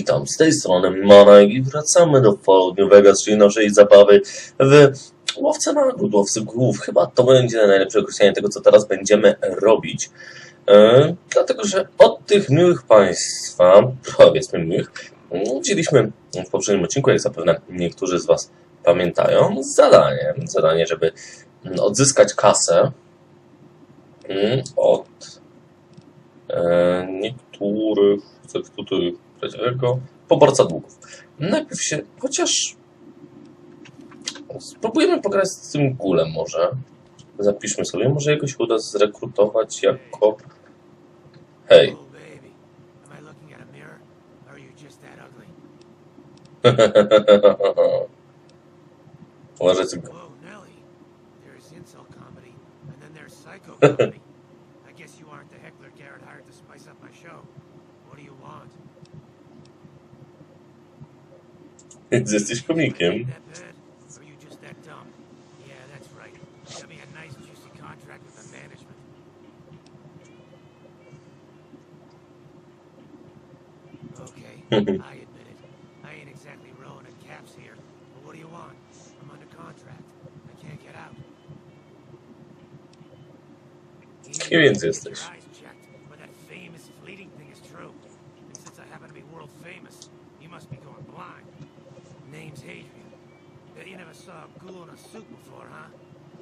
Witam, z tej strony Manek i wracamy do Fallout New Vegas, czyli naszej zabawy w łowce nagród, łowcy głów. Chyba to będzie najlepsze określenie tego, co teraz będziemy robić. E, dlatego, że od tych miłych Państwa, powiedzmy miłych, udzieliśmy w poprzednim odcinku, jak zapewne niektórzy z Was pamiętają, zadanie, zadanie, żeby odzyskać kasę mm, od e, niektórych tego poborca długów. Najpierw się, chociaż spróbujemy pograć z tym gulem może. Zapiszmy sobie, może się uda zrekrutować jako hej. Oh, baby. Uh, management. Okay, I admit it. I ain't exactly rolling in caps here. But what do you want? I'm under contract. I can't get out. Kim jesteś? A suit before, huh?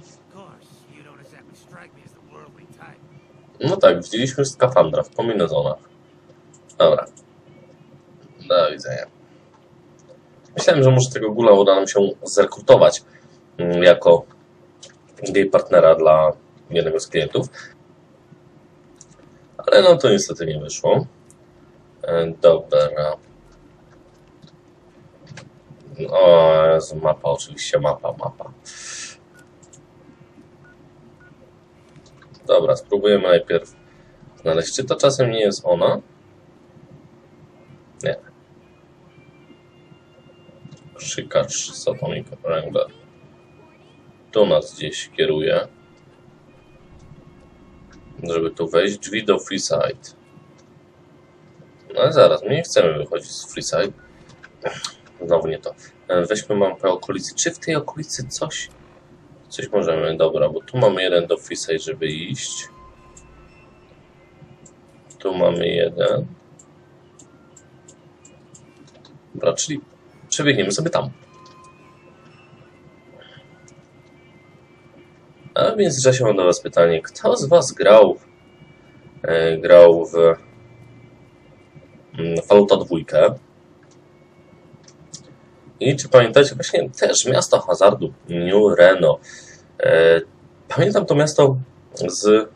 Of course, you don't exactly strike me as the worldly type. No tak, widzieliśmy skafandra w kombinezonach. Dobra. Do widzenia. Myślałem, że może tego gula uda nam się zrekrutować mm, jako gay partnera dla jednego z klientów. Ale no to niestety nie wyszło. E, Dobra. O, Jezu, mapa, oczywiście mapa, mapa. Dobra, spróbujemy najpierw znaleźć, czy to czasem nie jest ona? Nie. Szykacz Satonic Wrangler. Tu nas gdzieś kieruje. Żeby tu wejść, drzwi do Freeside. No ale zaraz, my nie chcemy wychodzić z Freeside. Znowu nie to. E, Weźmy mapę okolicy. Czy w tej okolicy coś Coś możemy, dobra, bo tu mamy jeden do Freeside, żeby iść. Tu mamy jeden. Dobra, czyli przebiegniemy sobie tam. A w międzyczasie mam do Was pytanie, kto z Was grał e, grał w mm, Fallouta 2? I czy pamiętacie właśnie też miasto hazardu New Reno? E, Pamiętam to miasto z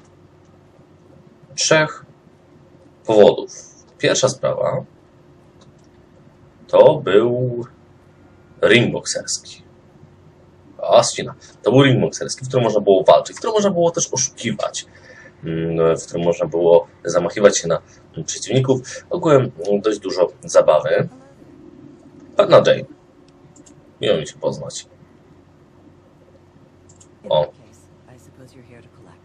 trzech powodów. Pierwsza sprawa to był ring bokserski. A. To był ring bokserski, w którym można było walczyć, w którym można było też oszukiwać, mm, w którym można było zamachiwać się na przeciwników. Ogółem dość dużo zabawy. Panna Jane. Miło mi się poznać. In Oh. that case, I suppose you're here to collect.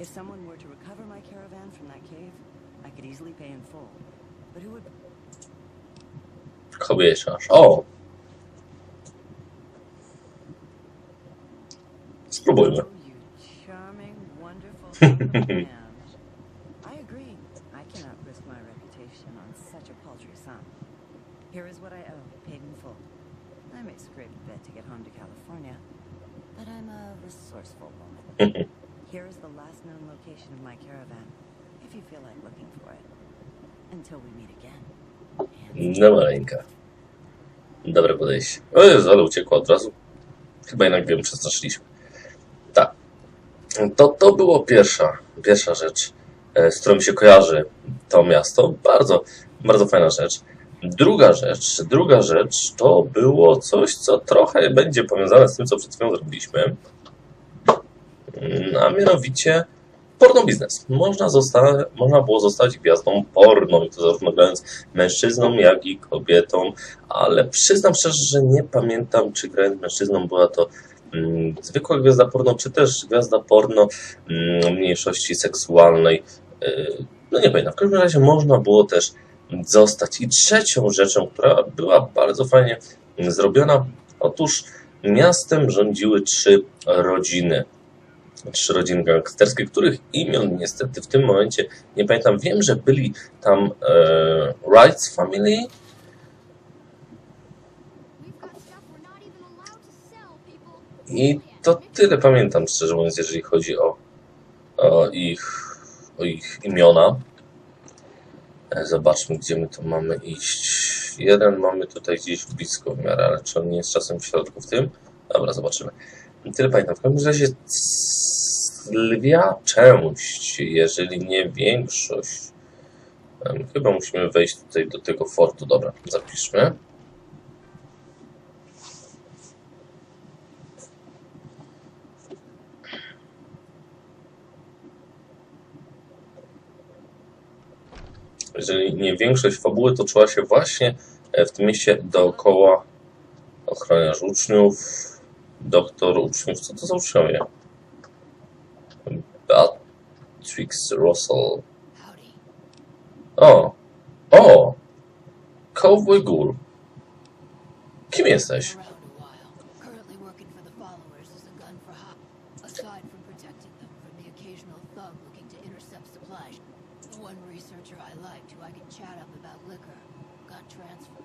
If someone were to recover my caravan from that cave, I could easily pay in full. But who would Kobieciarz. O! Spróbujmy. Oh, you charming, wonderful son of a man. I agree. I cannot risk my reputation on such a paltry sum. Here is what I owe, paid in full. I may scrape a bit to get home to California, but I'm a resourceful woman. Here is the last known location of my caravan, if you feel like looking for it. Until we meet again. No maleńka. Dobre podejście. O Jezu, ale uciekła od razu. Chyba jednak wiem, przestraszyliśmy. Tak. To, to było pierwsza, pierwsza rzecz, e, z którą mi się kojarzy to miasto. Bardzo, bardzo fajna rzecz. Druga rzecz, druga rzecz to było coś, co trochę będzie powiązane z tym, co przed chwilą zrobiliśmy. Mm, A mianowicie porno biznes. Można, można było zostać gwiazdą porno i to zarówno grając mężczyzną, jak i kobietą, ale przyznam szczerze, że nie pamiętam, czy grając mężczyzną była to mm, zwykła gwiazda porno, czy też gwiazda porno mm, mniejszości seksualnej. Yy, no nie pamiętam. W każdym razie można było też zostać. I trzecią rzeczą, która była bardzo fajnie zrobiona, otóż miastem rządziły trzy rodziny. Trzy rodziny gangsterskie, których imion niestety w tym momencie nie pamiętam. Wiem, że byli tam e, Wrights Family. I to tyle pamiętam, szczerze mówiąc, jeżeli chodzi o, o, ich, o ich imiona. E, Zobaczmy, gdzie my tu mamy iść. Jeden mamy tutaj gdzieś blisko w miarę, ale czy on nie jest czasem w środku w tym? Dobra, zobaczymy. Tyle pamiętam. W każdym razie lwia część, jeżeli nie większość. Chyba musimy wejść tutaj do tego fortu. Dobra, zapiszmy. Jeżeli nie większość fabuły toczyła się właśnie e, w tym mieście dookoła ochroniarz uczniów, doktor uczniów, co to za uczniowie? Beatrix Russell. O! O! Cowboy Ghoul. Kim jesteś? One researcher I liked who I could chat up about liquor. Got transferred.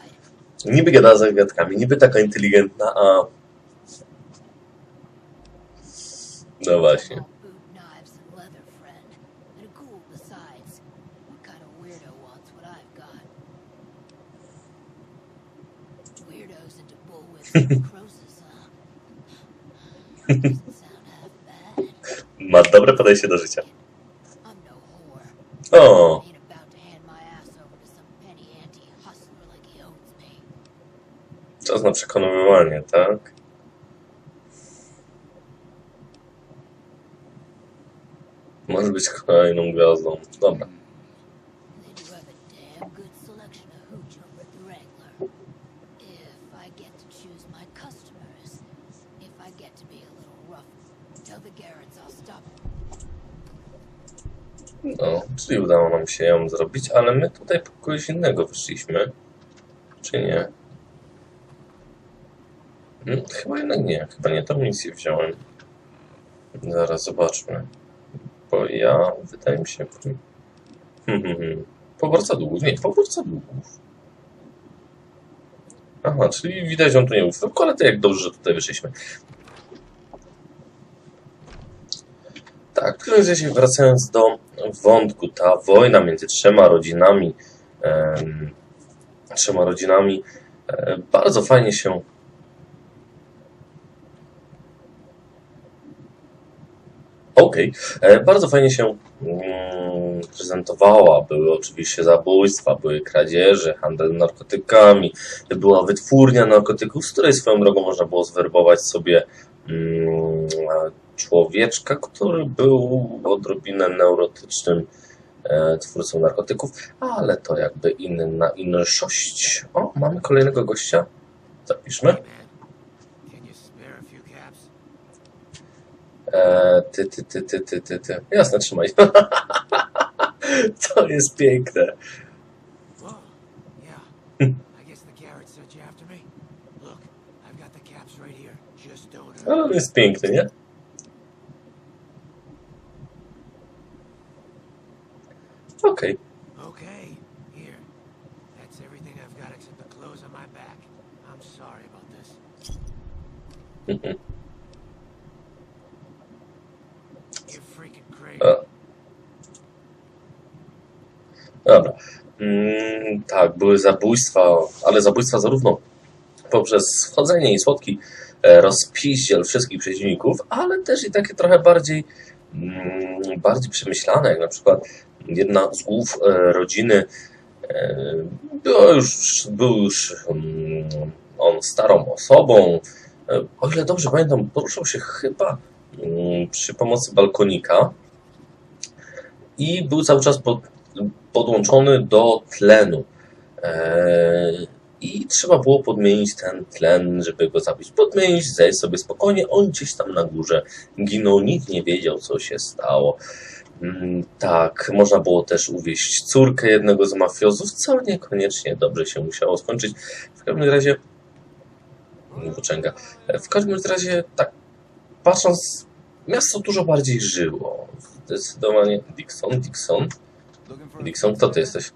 Niby gada zagadkami, niby taka inteligentna, a... No właśnie. All boot knives and leather friend, czas na przekonywanie, tak? Może być kolejną gwiazdą. Dobra. No, czyli udało nam się ją zrobić, ale my tutaj po kogoś innego wyszliśmy. Czy nie? Hmm, chyba jednak nie. Chyba nie tą misję wziąłem. Zaraz zobaczmy. Bo ja, wydaje mi się... Hmm, hmm, hmm. Poborca długów. Nie, poborca długów. Aha, czyli widać, że on tu nie ufał, ale to jak dobrze, że tutaj wyszliśmy. Tak, każdym razie wracając do wątku, ta wojna między trzema rodzinami, em, trzema rodzinami e, bardzo fajnie się Okej, e, bardzo fajnie się mm, prezentowała. Były oczywiście zabójstwa, były kradzieże, handel narkotykami, była wytwórnia narkotyków, z której swoją drogą można było zwerbować sobie mm, człowieczka, który był odrobinę neurotycznym e, twórcą narkotyków, ale to jakby inna inszość. O, mamy kolejnego gościa. Zapiszmy. E, ty, ty, ty, ty, ty, ty, ty. Jasne, trzymaj. to jest piękne. Ale on jest piękny, nie? Okej. Okay, here. Dobra. Mm, tak, były zabójstwa, ale zabójstwa zarówno poprzez wchodzenie i słodki e, rozpiździel wszystkich przeciwników, ale też i takie trochę bardziej, mm, bardziej przemyślane, jak na przykład jedna z głów e, rodziny e, była już, był już mm, on starą osobą. O ile dobrze pamiętam, poruszał się chyba przy pomocy balkonika i był cały czas pod, podłączony do tlenu. Eee, I trzeba było podmienić ten tlen, żeby go zabić. Podmienić, zejść sobie spokojnie. On gdzieś tam na górze ginął, nikt nie wiedział, co się stało. Mm, tak, można było też uwieść córkę jednego z mafiozów, co niekoniecznie dobrze się musiało skończyć. W każdym razie. Włóczęga. W każdym razie, tak, patrząc, miasto dużo bardziej żyło. Zdecydowanie Dixon, Dixon. Dixon, kto ty jesteś?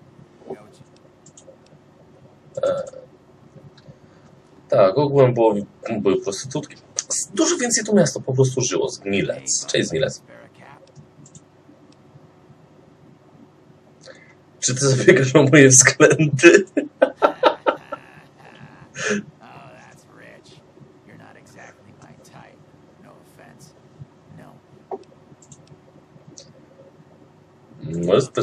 Tak, ogółem było, były prostytutki. Dużo więcej to miasto po prostu żyło. Zgnilec. Cześć Zgnilec. Czy ty zabiegasz o moje względy?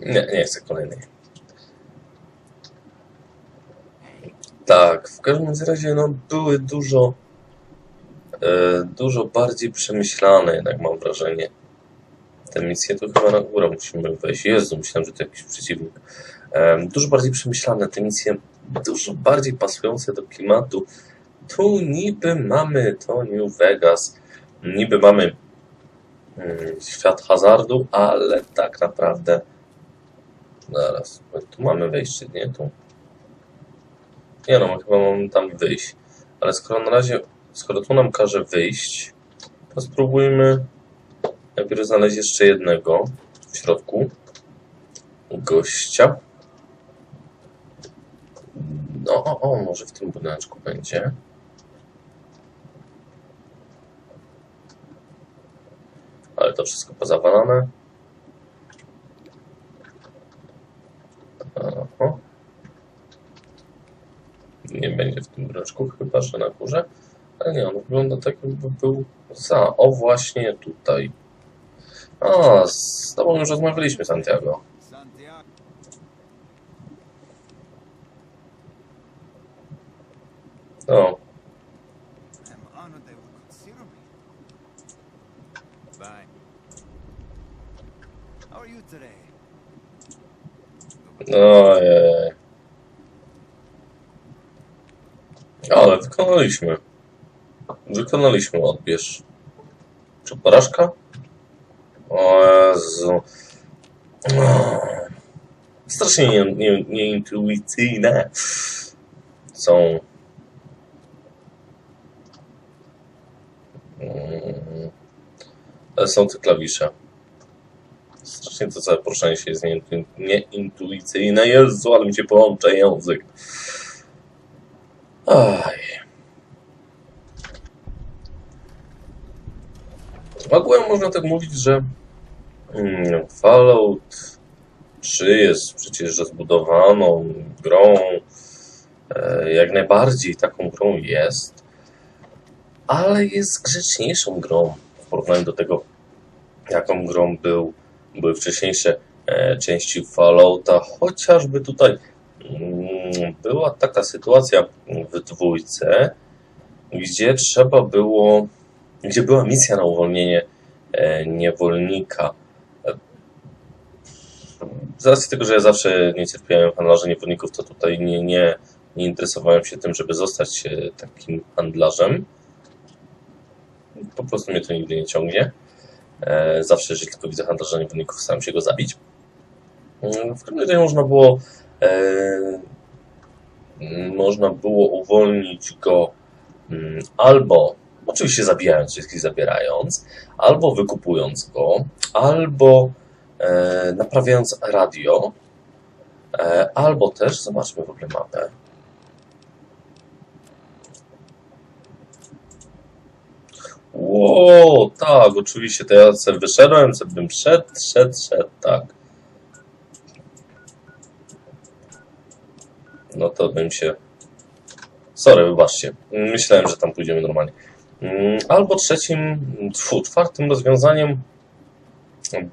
Nie, nie chcę kolejnej. Tak, w każdym razie no, były dużo, e, dużo bardziej przemyślane, jednak mam wrażenie. Te misje to chyba na górę musimy wejść. Jezu, myślałem, że to jakiś przeciwnik. E, dużo bardziej przemyślane te misje, dużo bardziej pasujące do klimatu. Tu niby mamy to New Vegas, niby mamy mm, świat hazardu, ale tak naprawdę zaraz, tu mamy wejście, nie? Tu. Nie no, chyba mam tam wyjść. Ale skoro na razie, skoro tu nam każe wyjść, to spróbujmy najpierw znaleźć jeszcze jednego w środku gościa. No, o, o, może w tym budyneczku będzie. Ale to wszystko pozawalane. Aha. Nie będzie w tym bryczku, chyba że na górze. Ale nie, on wygląda tak, jakby był za. O, właśnie tutaj. A, z tobą już rozmawialiśmy, Santiago. No, ojej. Ale wykonaliśmy. Wykonaliśmy odbierz. Czy porażka? O Jezu. Strasznie nie- nie- nieintuicyjne są. Mm. Są te klawisze. Strasznie to całe się jest nieintu- nieintuicyjne. Jezu, ale mi się połącza język. Aj. Ogółem można tak mówić, że mm, Fallout 3 jest przecież rozbudowaną grą. E, Jak najbardziej taką grą jest, ale jest grzeczniejszą grą w porównaniu do tego, jaką grą był, były wcześniejsze e, części Fallouta. Chociażby tutaj mm, była taka sytuacja w dwójce, gdzie trzeba było, gdzie była misja na uwolnienie e, niewolnika. Z racji tego, że ja zawsze nie cierpiałem handlarzy niewolników, to tutaj nie, nie, nie interesowałem się tym, żeby zostać e, takim handlarzem. Po prostu mnie to nigdy nie ciągnie. E, Zawsze, jeżeli tylko widzę handlarza niewolników, staram się go zabić. Mm, W każdym razie można było e, można było uwolnić go mm, albo, oczywiście zabijając wszystkich, zabierając, albo wykupując go, albo e, naprawiając radio, e, albo też, zobaczmy w ogóle mapę, Ło, tak, oczywiście, to ja sobie wyszedłem, sobie bym szedł, szedł, szedł, tak. No to bym się... Sorry, wybaczcie. Myślałem, że tam pójdziemy normalnie. Mm, Albo trzecim, tfu, czwartym rozwiązaniem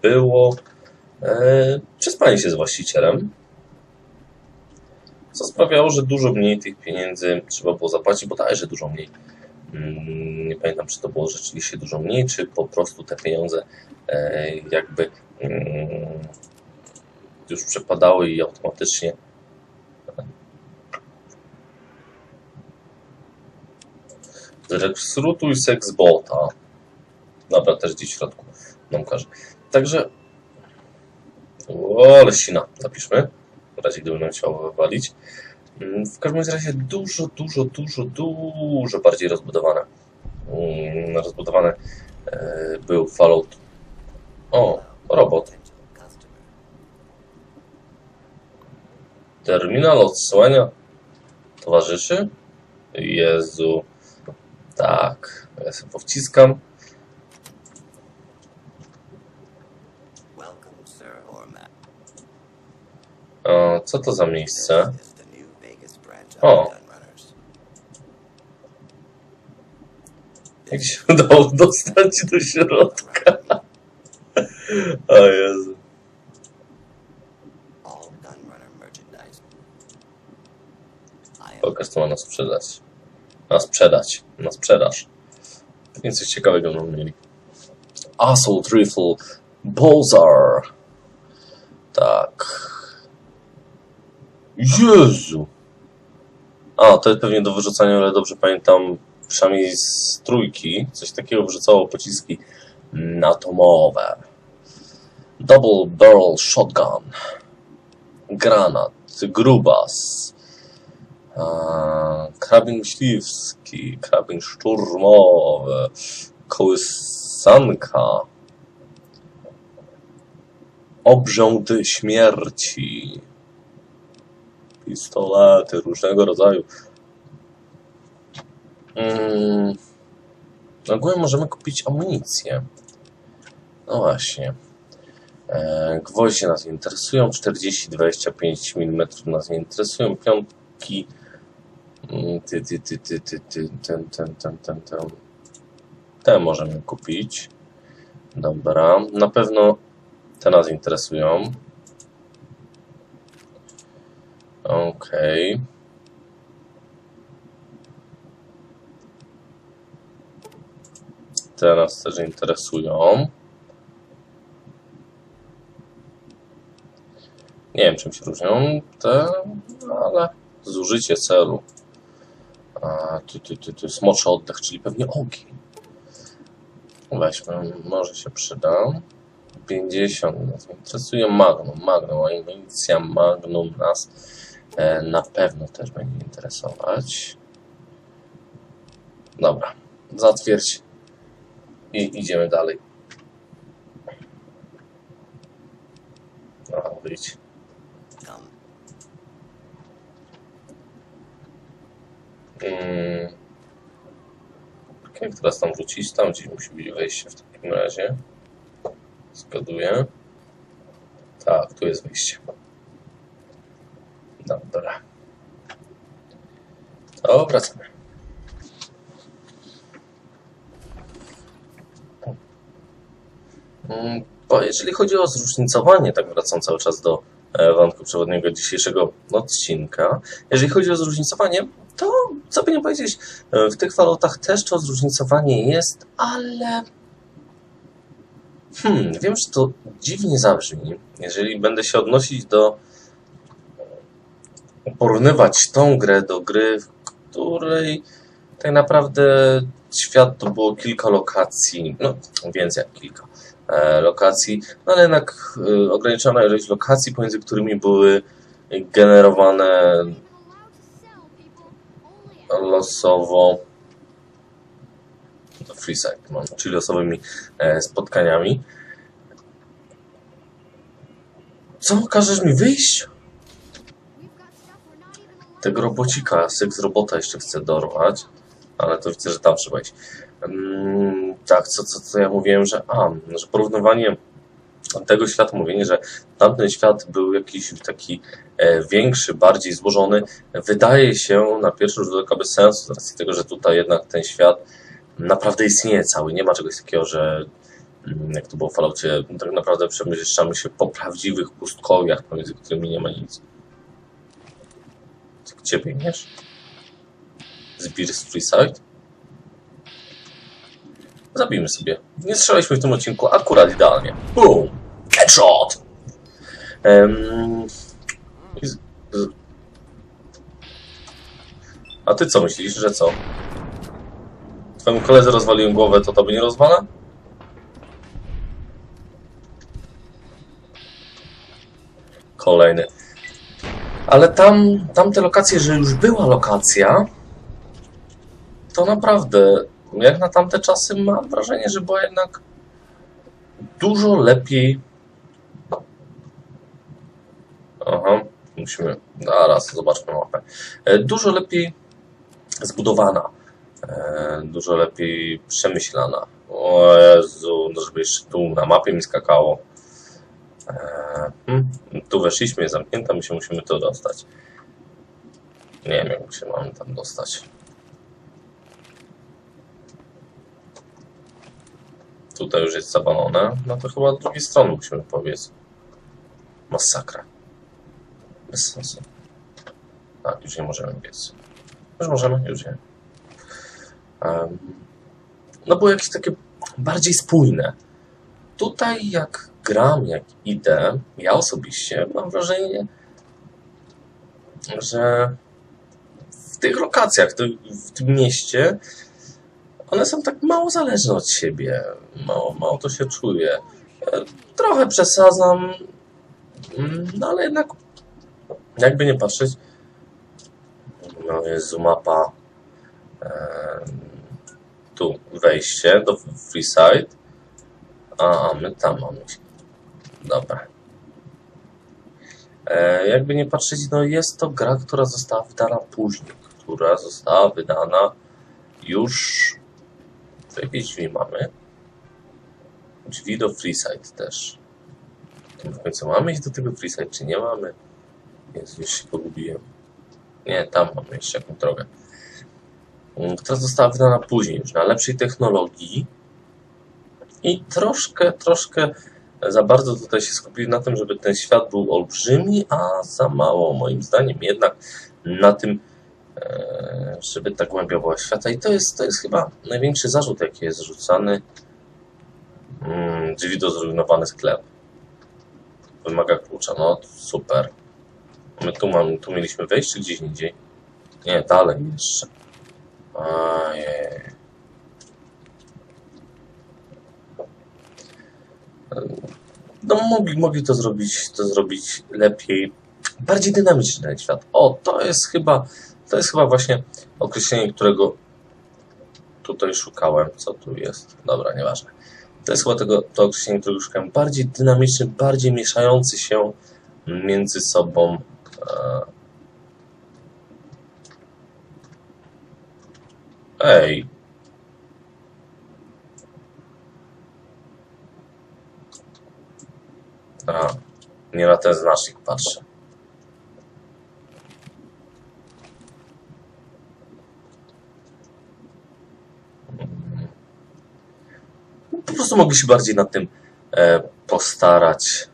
było e, przespanie się z właścicielem, co sprawiało, że dużo mniej tych pieniędzy trzeba było zapłacić, bodajże dużo mniej. Mm, Nie pamiętam, czy to było rzeczywiście dużo mniej, czy po prostu te pieniądze e, jakby mm, już przepadały i automatycznie Zrekrutuj seksbota. Dobra, też gdzieś w środku nam każe. Także. O, ale ścina. Zapiszmy. W razie gdyby nam chciało wywalić. Mm, W każdym razie dużo, dużo, dużo, dużo bardziej rozbudowane. Mm, Rozbudowane e, był Fallout. O, robot. Terminal odsłania towarzyszy. Jezu. Tak, ja sobie powciskam. O, co to za miejsce? is the New Vegas branch of Oh. the Gunrunners. Jak się udało dostać do środka? O Jezu. Pokaż, co ma na sprzedać. Na sprzedać. Na sprzedaż. Pewnie coś ciekawego będą mieli. Assault Rifle Bolzar. Tak. Jezu. A, to jest pewnie do wyrzucania, ale dobrze pamiętam, przynajmniej z trójki, coś takiego wyrzucało pociski atomowe. Double Barrel Shotgun. Granat. Grubas. Karabin myśliwski, karabin szturmowy, kołysanka, obrząd śmierci, pistolety różnego rodzaju. Mm, ogólnie możemy kupić amunicję. No właśnie. E, gwoździe nas interesują, 40-25 mm nas nie interesują, piątki Mm, Ty, ty, ty, ty, ty, ty, ten, ten, ten, ten, ten. Te możemy kupić. Dobra. Na pewno te nas interesują. Okej. Te nas też interesują. Nie wiem, czym się różnią te, ale zużycie celu. A, ty, ty, ty, ty, smoczy oddech, czyli pewnie ogień. Weźmy, może się przyda. 50 nas interesuje. Magnum, Magnum, a Magnum nas na pewno też będzie interesować. Dobra, zatwierdź i idziemy dalej. Aha, wyjdź. Mm. Jak teraz tam wrócić? Tam gdzieś musi być wejście w takim razie. Zgaduję. Tak, tu jest wejście. Dobra. To wracamy. Mm, Bo jeżeli chodzi o zróżnicowanie, tak wracam cały czas do e, wątku przewodniego dzisiejszego odcinka. Jeżeli chodzi o zróżnicowanie, to co by nie powiedzieć, e, w tych walutach też to zróżnicowanie jest, ale hmm, wiem, że to dziwnie zabrzmi, jeżeli będę się odnosić do porównywać tą grę do gry, w której tak naprawdę świat to było kilka lokacji, no więcej jak kilka e, lokacji, no ale jednak e, ograniczona ilość lokacji, pomiędzy którymi były generowane losowo freeside, no, czyli losowymi e, spotkaniami. Co? Każesz mi wyjść? Tego robocika, seks robota jeszcze chcę dorwać, ale to widzę, że tam trzeba iść. Mm, tak, co, co, co ja mówiłem, że a, że porównywanie tego świata, mówienie, że tamten świat był jakiś taki e, większy, bardziej złożony, wydaje się na pierwszy rzut oka bez sensu, z racji tego, że tutaj jednak ten świat naprawdę istnieje cały. Nie ma czegoś takiego, że mm, jak to było w Falloutie, tak naprawdę przemieszczamy się po prawdziwych pustkowiach, pomiędzy którymi nie ma nic. Co, Gdzie biegniesz? Z Beers Freeside? Zabijmy sobie. Nie strzelaliśmy w tym odcinku akurat idealnie. Boom! Headshot! Z- A ty co myślisz, że co? Twojemu koledze rozwaliłem głowę, to tobie nie rozwala? Ale tam, tamte lokacje, że już była lokacja, to naprawdę, jak na tamte czasy, mam wrażenie, że była jednak dużo lepiej. Aha, musimy. Zaraz, zobaczmy mapę. E, Dużo lepiej zbudowana. E, Dużo lepiej przemyślana. O Jezu, no żeby jeszcze tu na mapie mi skakało. E, hmm, Tu weszliśmy, jest zamknięta, my się musimy tu dostać. Nie wiem, jak się mamy tam dostać. Tutaj już jest zawalone. No to chyba z drugiej strony musimy powiedz. Masakra. Bez sensu. Tak, już nie możemy biec. Już możemy, już nie. Em, no było jakieś takie bardziej spójne. Tutaj jak gram, jak idę, ja osobiście mam wrażenie, że w tych lokacjach, w tym mieście, one są tak mało zależne od siebie. Mało, mało to się czuje. E, Trochę przesadzam, no ale jednak, jakby nie patrzeć, no Jezu, mapa. Em, tu wejście do Freeside. A, my tam mamy. Dobra. E, jakby nie patrzeć, no jest to gra, która została wydana później, która została wydana już. Tu jakieś drzwi mamy. Drzwi do Freeside też. W końcu mamy iść do tego Freeside, czy nie mamy? Jezu, już się pogubiłem. Nie, tam mamy jeszcze jakąś drogę. Mm, Która została wydana później, już na lepszej technologii. I troszkę, troszkę za bardzo tutaj się skupili na tym, żeby ten świat był olbrzymi, a za mało moim zdaniem jednak na tym, e, żeby ta głębia była świata. I to jest, to jest chyba największy zarzut, jaki jest rzucany. Mm, drzwi do zrujnowany sklep. Wymaga klucza. No super. My tu, mam, tu mieliśmy wejść, czy gdzieś indziej? Nie, dalej jeszcze. Ojej. No mogli, mogli to zrobić, to zrobić lepiej, bardziej dynamiczny ten świat. O, to jest chyba, to jest chyba właśnie określenie, którego tutaj szukałem. Co tu jest? Dobra, nieważne. To jest chyba tego, to określenie, którego szukałem. Bardziej dynamiczny, bardziej mieszający się między sobą. E... Ej. A, nie na ten znacznik patrzę. Po prostu mogli się bardziej nad tym e, postarać.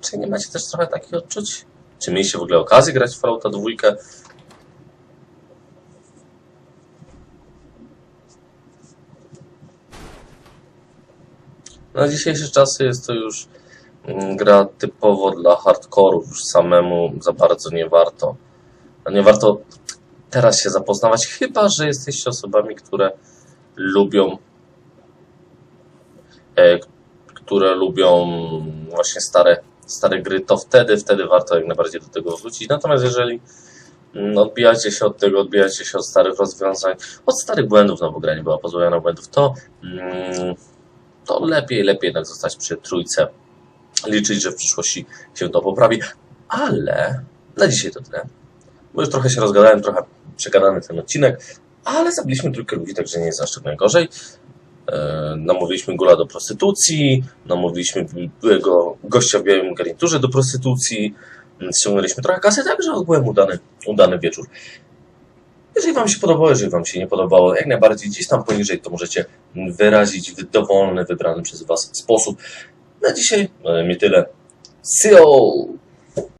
Czy nie macie też trochę takich odczuć? Czy mieliście w ogóle okazję grać w Fallouta dwójkę? Na dzisiejsze czasy jest to już gra typowo dla hardkorów, już samemu za bardzo nie warto No nie warto teraz się zapoznawać, chyba że jesteście osobami, które lubią e, które lubią właśnie stare, stare gry, to wtedy, wtedy warto jak najbardziej do tego wrócić. Natomiast jeżeli mm, odbijacie się od tego, odbijacie się od starych rozwiązań, od starych błędów, no bo gra nie była pozbawiona błędów, to, mm, to lepiej, lepiej jednak zostać przy trójce. Liczyć, że w przyszłości się to poprawi. Ale na dzisiaj to tyle. Bo już trochę się rozgadałem, trochę przegadany ten odcinek, ale zabiliśmy trójkę ludzi, także nie jest aż tak najgorzej. E, namówiliśmy Gula do prostytucji, namówiliśmy byłego gościa w białym garniturze do prostytucji, ściągnęliśmy trochę kasy, także byłem udany, udany wieczór. Jeżeli Wam się podobało, jeżeli Wam się nie podobało, jak najbardziej gdzieś tam poniżej to możecie wyrazić w dowolny, wybrany przez Was sposób. Na dzisiaj e, mi tyle. See you!